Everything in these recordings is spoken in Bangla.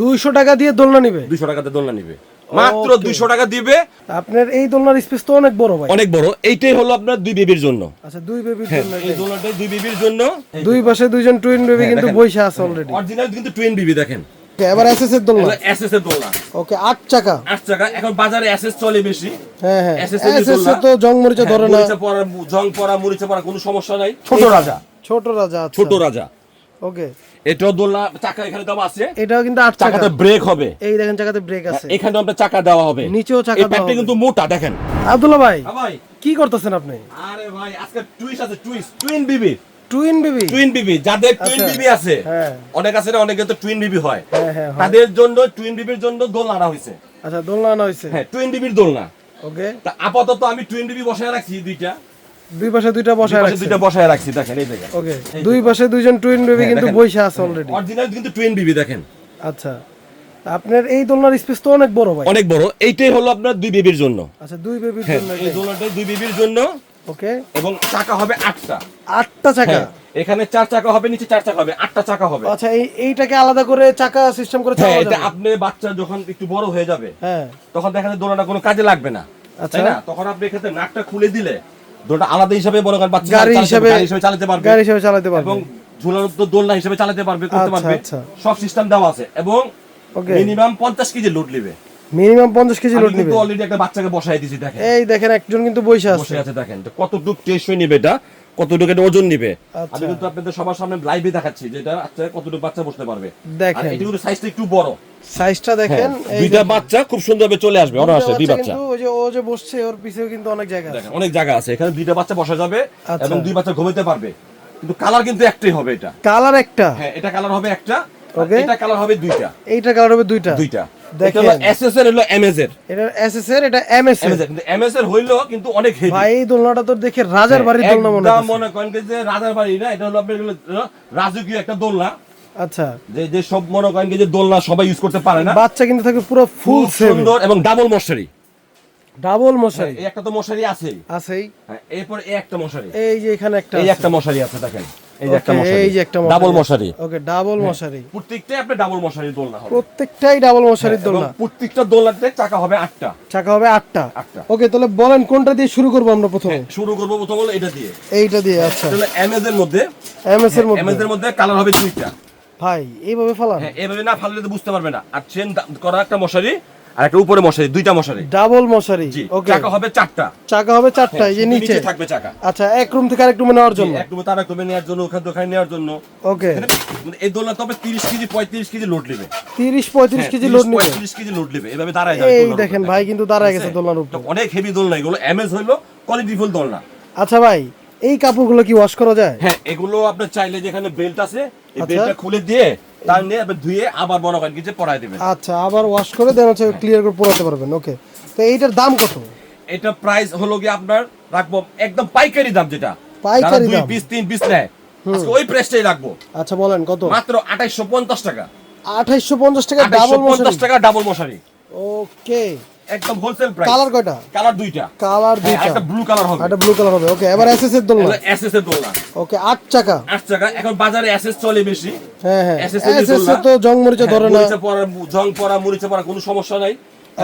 দুইশো টাকা দিয়ে দোলনা নিবে। দুইশো টাকাতে দোলনা নিবে। মাত্র Okay. দুইশো টাকা দিবে। আপনার এই দোলনার স্পেস তো অনেক বড় ভাই। অনেক বড়। এইটাই হলো আপনার দুই বেবির জন্য। আচ্ছা দুই বেবির হ্যাঁ জন্য এই এটাই। দোলনাটাই দুই বেবির জন্য। দুই পাশে দুইজন টুইন বেবি হ্যাঁ, কিন্তু। বইসা আছে অলরেডি অরিজিনাল কিন্তু টুইন বিবি দেখেন। এবার এসএস এর দোলনা। এসএস এর দোলনা। ওকে আট চাকা। আট টাকা এখন বাজারে এসএস চলে বেশি। হ্যাঁ হ্যাঁ। SS এর দোলনা, তো জং মরিচা ধরে না। মরিচা পড়া জং পড়া মরিচা পড়া কোনো সমস্যা নাই। ছোট রাজা। ছোট রাজা ছোট রাজা। ওকে এটাও দোলনা চাকা এখানে দেওয়া আছে। এটাও কিন্তু আট চাকাতে ব্রেক হবে। এই দেখেন চাকাতে ব্রেক আছে। এখানে আপনার চাকা দেওয়া হবে। নিচেও চাকা দেওয়া হবে। কিন্তু মোটা দেখেন। আব্দুল্লাহ ভাই হ্যাঁ ভাই। কি করতেছেন আপনি? আরে ভাই আজকে টুইস্ট আছে twist twin baby twin baby twin baby যাদের টুইন আচ্ছা। বিবি আছে। হ্যাঁ। অনেক আছে না অনেকে তো টুইন বিবি হয়। হ্যাঁ হ্যাঁ হয়। তাদের জন্য টুইন বিবির জন্য দোলনা আনা হয়েছে। আচ্ছা দোলনা আনা হয়েছে। হ্যাঁ টুইন বিবির দোলনা। ওকে তা আপাতত আমি টুইন বিবি বসায় রাখছি দুইটা। দুই পাশে দুইটা বসায় রাখছে দুইটা বসায় রাখছি দেখেন এই দেখেন। ওকে দুই পাশে দুইজন টুইন বেবি হ্যাঁ, কিন্তু। বইসা আছে অলরেডি অরিজিনাল কিন্তু টুইন বিবি দেখেন। আচ্ছা আপনার এই দোলনার স্পেস তো অনেক বড় ভাই। অনেক বড় এইটাই হলো আপনার দুই বেবির জন্য। আচ্ছা দুই বেবির হ্যাঁ জন্য এই দোলনাটাই দুই বেবির জন্য ওকে এবং চাকা হবে আটটা। আটটা চাকা? হ্যাঁ এখানে চার চাকা হবে নিচে চার চাকা হবে আটটা চাকা হবে। আচ্ছা এই এইটাকে আলাদা করে চাকা সিস্টেম করে চালানো এটা আপনি বাচ্চা যখন একটু বড় হয়ে যাবে হ্যাঁ। তখন দেখা যায় দোলনা কোনো কাজে লাগবে না আচ্ছা। তাই না? তখন আপনি এক্ষেত্রে নাকটা খুলে দিলে দোলনা আলাদা হিসাবে করেন বাচ্চা গাড়ি হিসাবে চালাতে পারবে। গাড়ি হিসাবে চালাতে পারবে। এবং ঝুলার উপর দোলনা হিসাবে চালাতে পারবে করতে আচ্ছা, পারবে। আচ্ছা। সব সিস্টেম দেওয়া আছে। এবং মিনিমাম পঞ্চাশ কেজি লোড নেবে। মিনিমাম পঞ্চাশ কেজি আমি লোড কিন্তু নেবে। অলরেডি একটা বাচ্চাকে বসাই দিয়েছি দেখেন। এই দেখেন একজন কিন্তু বসে আছে। বসে আছে দেখেন। তো কতটুক টেস্ট নিবে এটা? কতটুকু এটা ওজন নিবে? আচ্ছা। আমি কিন্তু আপনাদের সবার সামনে লাইভে দেখাচ্ছি যে এটা আচ্ছা কতটুকু বাচ্চা বসতে পারবে। দেখেন। এটা কিন্তু সাইজটা একটু বড়। সাইজটা দেখেন হ্যাঁ, দুইটা বাচ্চা খুব সুন্দরভাবে চলে আসবে দুইটা অনায়াসে দুই বাচ্চা কিন্তু ওই যে ও যে বসছে ওর পিছেও কিন্তু অনেক জায়গা আছে। অনেক জায়গা আছে এখানে দুইটা বাচ্চা বসা যাবে আচ্ছা। এবং দুই বাচ্চা ঘুমাতে পারবে। কিন্তু কালার কিন্তু একটাই হবে এটা। কালার একটা? হ্যাঁ এটা কালার হবে একটা এটা কালার হবে দুইটা। এইটা কালার হবে দুইটা? দুইটা। দেখেন। এটা হলো এসএস এর হলো এমএস এর এটা এসএস এটা এমএস এর এমএস এর কিন্তু এমএস হইল কিন্তু অনেক হেভি ভাই দোলনাটা তো দেখে রাজার বাড়ির দোলনা মনে হচ্ছে মনে করেন যে রাজার বাড়ি না এটা হলো আপনার রাজকীয় একটা দোলনা। আচ্ছা। যে যে সব মনে করেন যে দোলনা সবাই ইউজ করতে পারে না। বাচ্চা কিন্তু থাকে পুরো ফুল সুন্দর এবং ডাবল মশারি। ডাবল মশারি। একটা তো মশারি আছেই। আছেই। হ্যাঁ, এরপর একটা মশারি। এই যে এখানে একটা এই একটা মশারি আছে দেখেন। এই যে একটা মশারি। এই যে একটা ডাবল মশারি। ওকে ডাবল মশারি। প্রত্যেকটাই আপনি ডাবল মশারি দোলনা হবে। প্রত্যেকটাই ডাবল মশারির হ্যাঁ, দোলনা। প্রত্যেকটা দোলনাতে চাকা হবে আটটা। চাকা হবে আটটা। ওকে তাহলে বলেন কোনটা দিয়ে শুরু করব আমরা প্রথমে? শুরু করব প্রথম হলো এটা দিয়ে। এইটা দিয়ে আচ্ছা। এটা হলো এমএস এর মধ্যে এমএস এর এমএস এর মধ্যে কালার হবে দুইটা। ভাই এইভাবে ফালান। হ্যাঁ এভাবে না ফাললে তো বুঝতে পারবে না। আর চেন করা একটা মশারি আর একটা উপরে মশারি দুইটা মশারি। ডাবল মশারি ওকে চাকা হবে চারটা। চাকা হবে চারটা এই যে নিচে। থাকবে চাকা। আচ্ছা এক রুম থেকে আরেক রুমে নেওয়ার জন্য? একটু তারা কমে নেওয়ার জন্য ওখানে নেওয়ার জন্য। ওকে এই দোলনা তবে তিরিশ কেজি পঁয়ত্রিশ কেজি লোড নেবে। তিরিশ পঁয়ত্রিশ হ্যাঁ, কেজি লোড নিবে। 35 কেজি লোড নেবে। এভাবে দাঁড়ায় এই দেখেন ভাই কিন্তু দাঁড়ায় গেছে বুঝছেন? দোলনার উপর। অনেক হেভি দোলনা এগুলো এমএস হইল কোয়ালিটি ফুল দোলনা। আচ্ছা ভাই এই কাপড়গুলো কি ওয়াশ করা যায়? হ্যাঁ এগুলো আপনার চাইলে যেখানে বেল্ট আছে এই আচ্ছা। বেল্টটা খুলে দিয়ে তার নিয়ে ধুয়ে আবার বড় করেন কিছু পরাই দিবেন। আচ্ছা আবার ওয়াশ করে দেন হচ্ছে ক্লিয়ার করে পরাতে পারবেন ওকে তো এইটার দাম কত? এটা প্রাইস হলো কি আপনার রাখব একদম পাইকারি দাম যেটা। পাইকারি দাম। পিস তিন পিস নেয় আজকে ওই প্রাইসটাই রাখব। আচ্ছা বলেন কত? মাত্র আঠাইশো পঞ্চাশ টাকা। আঠাইশো পঞ্চাশ টাকা আঠাইশো ডাবল মশারি। টাকা ডাবল মশারি। ওকে একদম হোলসেল প্রাইস কালার কয়টা? কালার দুইটা। কালার হ্যাঁ, দুইটা। একটা ব্লু কালার হবে। একটা ব্লু কালার হবে। ওকে এবার এসএস এর দোলনা। এসএস এর দোলনা। ওকে আট চাকা। আট টাকা এখন বাজারে এসএস চলে বেশি। হ্যাঁ হ্যাঁ। এসএস এর তো জং মরিচা হ্যাঁ, ধরে না। মরিচা পড়া জং পড়া মরিচা পড়া কোনো সমস্যা নাই।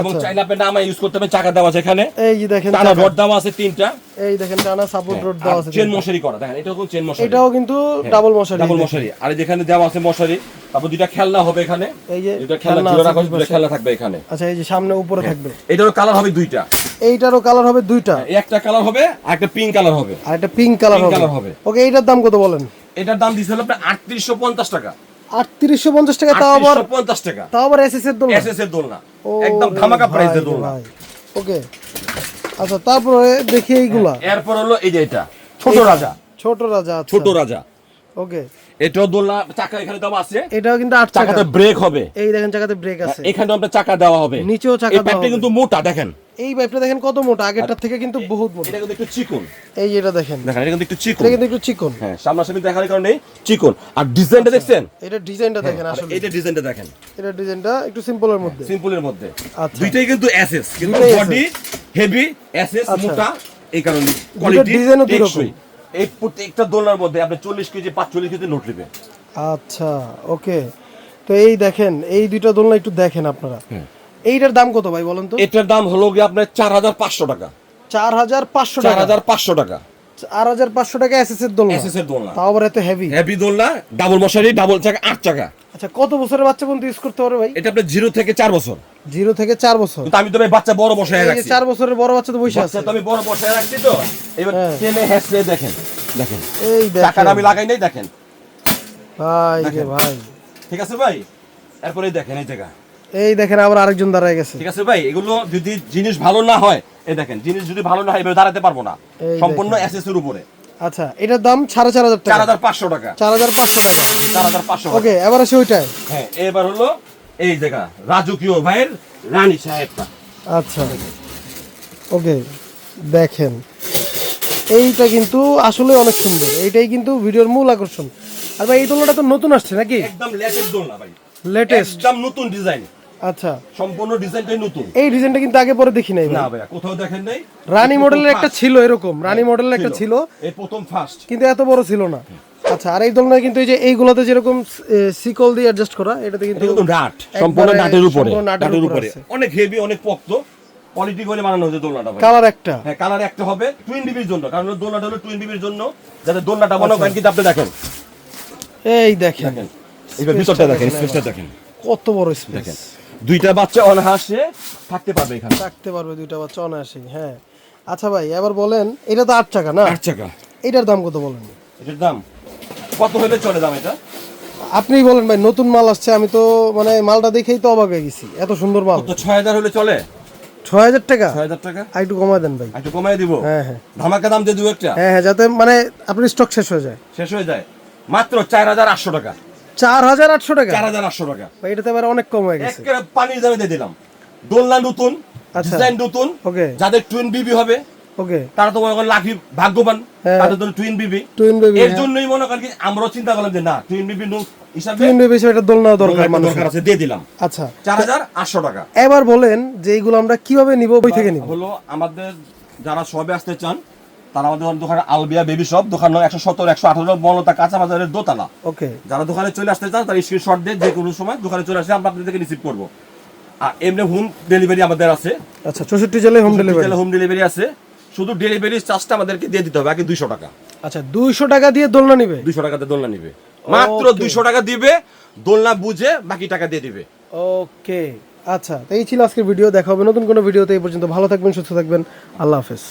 এবং আচ্ছা। চাইলে আপনি নামা ইউজ করতে পারেন চাকা দেওয়া আছে এখানে। এই যে দেখেন টানা রড দেওয়া আছে তিনটা। এই দেখেন টানা সাপোর্ট রোড দেওয়া আছে চেন মশারি করা দেখেন এটাও চেন মশারি। এটাও কিন্তু ডাবল মশারি। ডাবল মশারি। আর যেখানে দেওয়া আছে মশারি তারপর দুইটা খেলনা হবে এখানে। এই যে দুইটা খেলনা জোড়া রাখা দুই দুইটা খেলনা থাকবে এখানে। আচ্ছা এই যে সামনে উপরে থাকবে। এটারও কালার হবে দুইটা। এইটারও কালার হবে দুইটা। একটা কালার হবে আর একটা পিঙ্ক কালার হবে। আর একটা পিঙ্ক কালার হবে। ওকে এইটার দাম কত বলেন? এটার দাম দিছিল আটত্রিশশো পঞ্চাশ টাকা। আটত্রিশশো পঞ্চাশ টাকা তাও আবার পঞ্চাশ টাকা। তাও আবার এসএস এর দোলনা। এসএস এর দোলনা। একদম ধামাকা প্রাইস দিয়ে দেবো ওকে আচ্ছা তারপরে দেখি এইগুলা। এরপর হলো এই যে এটা। ছোট রাজা। ছোট রাজা আচ্ছা। ছোট রাজা। ওকে এটাও দোলনা চাকা এখানে দাম আছে। এটাও কিন্তু আট চাকাতে ব্রেক হবে। এই দেখেন চাকাতে ব্রেক আছে। এখানে আপনার চাকা দেওয়া হবে। নিচেও চাকা দেওয়া হবে। কিন্তু মোটা দেখেন। এই পাইপটা দেখেন কত মোটা আগেরটার থেকে কিন্তু বহুত মোটা। এটা কিন্তু একটু চিকন। এই এটা দেখেন। দেখেন এটা কিন্তু একটু চিকন। এটা কিন্তু একটু চিকন। হ্যাঁ সামনাসামনি দেখার কারণে চিকন। আর ডিজাইনটা দেখছেন? এটা ডিজাইনটা দেখেন আর আসলে। এইটা ডিজাইনটা দেখেন। এটা ডিজাইনটা একটু সিম্পলের মধ্যে। সিম্পলের মধ্যে। আচ্ছা। দুইটাই কিন্তু এসএস কিন্তু বডি হেভি এসএস আচ্ছা। মোটা এই কারণে কোয়ালিটি ডিজাইনও দুই রকম। এই প্রত্যেকটা দোলনার মধ্যে আপনি চল্লিশ কেজি পাঁচচল্লিশ কেজি নোট নেবে আচ্ছা ওকে তো এই দেখেন এই দুইটা দোলনা একটু দেখেন আপনারা। এইটার দাম কত ভাই বলেন তো? এটার দাম হলো গিয়ে আপনার চার হাজার পাঁচশো টাকা। চার হাজার পাঁচশো চার টাকা হাজার পাঁচশো টাকা। চার হাজার পাঁচশো টাকা এসএস এর দোলনা। এসএস এর দোলনা। তাও আবার এত হেভি হ্যাভি দোলনা ডাবল মশারি ডাবল চাকা আট চাকা। আচ্ছা কত বছরের বাচ্চা পর্যন্ত ইউজ করতে পারে ভাই? এটা আপনার জিরো থেকে চার বছর। জিরো থেকে চার বছর। কিন্তু আমি তো ভাই বাচ্চা বড় বসায় রাখছি। চার বছরের বড় বাচ্চা তো বসে আছে। তো আমি বড় বসায় রাখছি তো। এবার হ্যাঁ। টেনে হেসলে দেখেন দেখেন। এই দেখেন। আমি লাগাই নাই দেখেন। ভাই রে। ভাই। ঠিক আছে ভাই? এরপরে দেখেন এই জায়গা। এই দেখেন আবার আরেকজন দাঁড়ায় গেছে। ঠিক আছে ভাই এগুলো যদি জিনিস ভালো না হয় এই দেখেন জিনিস যদি ভালো না হয় এভাবে দাঁড়াতে পারব না। সম্পূর্ণ দেখেন। এসএস এর উপরে। আচ্ছা এটার দাম সাড়ে চার হাজার চার টাকা হাজার পাঁচশো টাকা। চার হাজার পাঁচশো টাকা। চার হাজার পাঁচশো ওকে এবার আসে ওইটাই হ্যাঁ এবার হলো এই জায়গা রাজকীয় ভাইয়ের রানী সাহেবটা। আচ্ছা। ওকে দেখেন। এইটা কিন্তু আসলে অনেক সুন্দর। এইটাই কিন্তু ভিডিওর মূল আকর্ষণ। আর ভাই এই দোলনাটা তো নতুন আসছে নাকি? একদম লেটেস্ট দোলনা ভাই। লেটেস্ট একদম নতুন ডিজাইন আচ্ছা। সম্পূর্ণ ডিজাইনটাই নতুন। এই ডিজাইনটা কিন্তু আগে পরে দেখি নাই না ভাইয়া কোথাও দেখেন নাই। রানী মডেলের একটা ছিল এরকম রানী মডেলের একটা ছিল। এই প্রথম ফার্স্ট কিন্তু এত বড় ছিল না। আচ্ছা আর এই দোলনায় কিন্তু এই যে এইগুলোতে যেরকম সিকল দিয়ে অ্যাডজাস্ট করা এটাতে কিন্তু নাট সম্পূর্ণ নাটের উপরে নাটের উপরে অনেক হেভি অনেক পক্ত কোয়ালিটি করে বানানো হয়েছে দোলনাটা কালার একটা। হ্যাঁ কালার একটা হবে টুইন বিবির জন্য কারণ দোলনাটা হলো টুইন বিবির জন্য যাতে দোলনাটা মনে করেন কিন্তু আপনি দেখেন। এই দেখেন। এবার ভিতরটা দেখেন স্পেসটা দেখেন। কত বড় স্পেস দেখেন দুইটা বাচ্চা অনাহাসে থাকতে পারবে এখানে। রাখতে পারবে দুইটা বাচ্চা অনায়াসে হ্যাঁ। আচ্ছা ভাই এবার বলেন এটা তো আট টাকা না? আট টাকা এটার দাম কত বলেন? এটার দাম কত হলে চলে দাম এটা? আপনিই বলেন ভাই নতুন মাল আসছে আমি তো মানে মালটা দেখেই তো অবাক হয়ে গেছি এত সুন্দর মাল। তো ছয় হাজার হলে চলে? ছয় হাজার টাকা? ছয় হাজার টাকা? আর একটু কমায় দেন ভাই। একটু কমাই দিব? হ্যাঁ হ্যাঁ। ধামাকা দাম দিয়ে দু একটা? হ্যাঁ হ্যাঁ যাতে মানে আপনার স্টক শেষ হয়ে যায়। শেষ হয়ে যায়। মাত্র চার হাজার আটশো টাকা। চার হাজার আটশো টাকা? চার হাজার আটশো টাকা। এটা তো এবার অনেক কম হয়ে গেছে। পানির দামে দিয়ে দিলাম। দোলনা নতুন আচ্ছা। ডিজাইন নতুন ওকে। যাদের টুইন বিবি হবে ওকে। তারা তো মনে করেন লাখি ভাগ্যবান হ্যাঁ। তাদের জন্য টুইন বিবি টুইন বেবি এর জন্যই মনে করেন কি আমরাও চিন্তা করলাম যে না টুইন বিবি হিসাবে টুইন বেবি হিসেবে এটা দোলনা দরকার মানুষের। দরকার আছে দিয়ে দিলাম। আচ্ছা। চার হাজার আটশো টাকা। এবার বলেন যে এইগুলো আমরা কীভাবে নিব বই থেকে নিব? হলো আমাদের যারা সবে আসতে চান তারা আমাদের দোকানে আলবিয়া বেবি শপ দোকান একশো সত্তর একশো আঠারো বনতা কাঁচা বাজারের দোতলা। ওকে যারা দোকানে চলে আসতে চান তারা স্ক্রিনশট দিয়ে যে কোনো সময় দোকানে চলে আসলে আমরা আপনাদেরকে রিসিভ করব। আর এমনি হোম ডেলিভারি আমাদের আছে। আচ্ছা চৌষট্টি জেলায় হোম ডেলিভারি হোম ডেলিভারি আছে। শুধু ডেলিভারি চার্জটা আমাদেরকে দিয়ে দিতে হবে আগে দুইশো টাকা। আচ্ছা দুইশো টাকা দিয়ে দোলনা নিবে? দুইশো টাকাতে দোলনা নিবে। মাত্র দুইশো টাকা দিবে দোলনা বুঝে বাকি টাকা দিয়ে দিবে। ওকে আচ্ছা এই ছিল আজকের ভিডিও দেখা হবে নতুন কোনো ভিডিওতে এই পর্যন্ত ভালো থাকবেন সুস্থ থাকবেন। আল্লাহ হাফেজ।